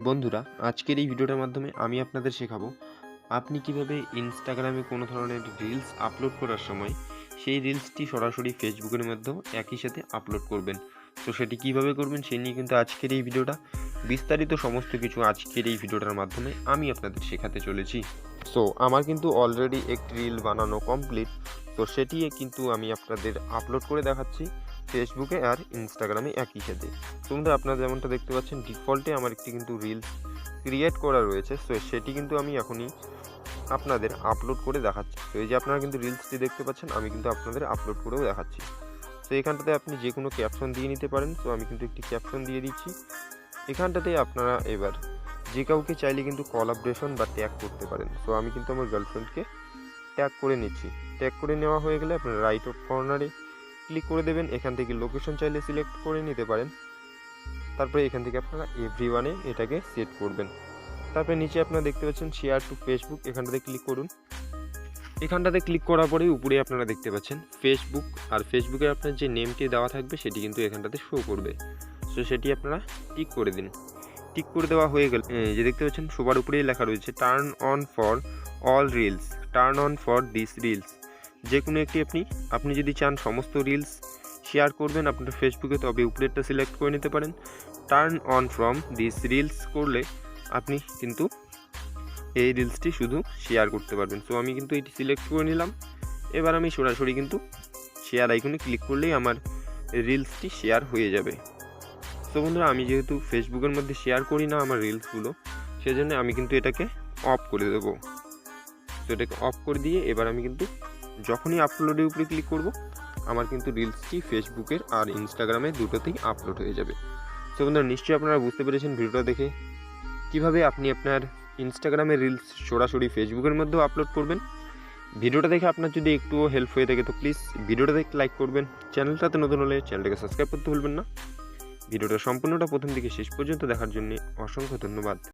বন্ধুরা, আজকের এই ভিডিওটার মাধ্যমে আমি আপনাদের শেখাবো আপনি কীভাবে ইনস্টাগ্রামে কোনো ধরনের রিলস আপলোড করার সময় সেই রিলসটি সরাসরি ফেসবুকের মধ্যেও একই সাথে আপলোড করবেন। তো সেটি কীভাবে করবেন সেই নিয়ে কিন্তু আজকের এই ভিডিওটা, বিস্তারিত সমস্ত কিছু আজকের এই ভিডিওটার মাধ্যমে আমি আপনাদের শেখাতে চলেছি। সো আমার কিন্তু অলরেডি একটি রিল বানানো কমপ্লিট তো সেটি কিন্তু আমি আপনাদের আপলোড করে দেখাচ্ছি। ফেসবুকে আর ইনস্টাগ্রামে একই সাথে। তো বন্ধুরা আপনারা যেমনটা দেখতে পাচ্ছেন ডিফল্টে আমার একটি কিন্তু রিলস ক্রিয়েট করা রয়েছে। সো সেটি কিন্তু আমি এখনই আপনাদের আপলোড করে দেখাচ্ছি। তো এই যে আপনারা কিন্তু রিলসটি দেখতে পাচ্ছেন, আমি কিন্তু আপনাদের আপলোড করেও দেখাচ্ছি। তো এখানটাতে আপনি যে কোনো ক্যাপশন দিয়ে নিতে পারেন। তো আমি কিন্তু একটি ক্যাপশন দিয়ে দিচ্ছি। এখানটাতে আপনারা এবার যে কাউকে চাইলে কিন্তু কলাবরেশন বা ট্যাগ করতে পারেন। সো আমি কিন্তু আমার গার্লফ্রেন্ডকে ট্যাগ করে নিচ্ছি। ট্যাগ করে নেওয়া হয়ে গেলে আপনারা রাইট অফ কর্নারে ক্লিক করে দেবেন, এখান থেকে লোকেশন চাইলে সিলেক্ট করে নিতে পারেন। তারপরে এখান থেকে আপনারা এভরি ওয়ানে এটাকে সেট করবেন। তারপরে নিচে আপনারা দেখতে পাচ্ছেন শেয়ার টু ফেসবুক এখানটাতে ক্লিক করুন। এখানটাতে ক্লিক করার পরে উপরে আপনারা দেখতে পাচ্ছেন ফেসবুক আর ফেসবুকে আপনার যে নেমটি দেওয়া থাকবে, সেটি কিন্তু এখানটাতে শো করবে। সো সেটি আপনারা টিক করে দিন। টিক করে দেওয়া হয়ে গেল যে দেখতে পাচ্ছেন, সবার উপরেই লেখা রয়েছে turn on for all reels turn on for this reels যে কোনো একটি আপনি আপনি যদি চান সমস্ত রিলস শেয়ার করবেন, আপনার ফেসবুকে তবে উপরেরটা সিলেক্ট করে নিতে পারেন। Turn on from this reels করলে আপনি কিন্তু এই রিলসটি শুধু শেয়ার করতে পারবেন। সো আমি কিন্তু এটি সিলেক্ট করে নিলাম। এবার আমি সরাসরি কিন্তু শেয়ার আইকনে ক্লিক করলেই আমার রিলসটি শেয়ার হয়ে যাবে। সো বন্ধুরা, আমি যেহেতু ফেসবুকের মধ্যে শেয়ার করি না আমার রিলসগুলো সেজন্য আমি কিন্তু এটাকে অফ করে দেবো। তো এটাকে অফ করে দিয়ে এবার আমি কিন্তু যখনই আপলোডের উপরে ক্লিক করব, আমার কিন্তু রিলসটি ফেসবুকের আর ইনস্টাগ্রামে দুটোতেই আপলোড হয়ে যাবে। তো বন্ধুরা, নিশ্চয়ই আপনারা বুঝতে পেরেছেন ভিডিওটা দেখে। কীভাবে আপনি আপনার ইনস্টাগ্রামের রিলস সরাসরি ফেসবুকের মধ্যেও আপলোড করবেন? ভিডিওটা দেখে আপনার যদি একটুও হেল্প হয়ে থাকে, তো প্লিজ ভিডিওটা দেখে লাইক করবেন। চ্যানেলটাতে নতুন হলে চ্যানেলটাকে সাবস্ক্রাইব করতে ভুলবেন না। ভিডিওটা সম্পূর্ণটা প্রথম থেকে শেষ পর্যন্ত দেখার জন্য অসংখ্য ধন্যবাদ।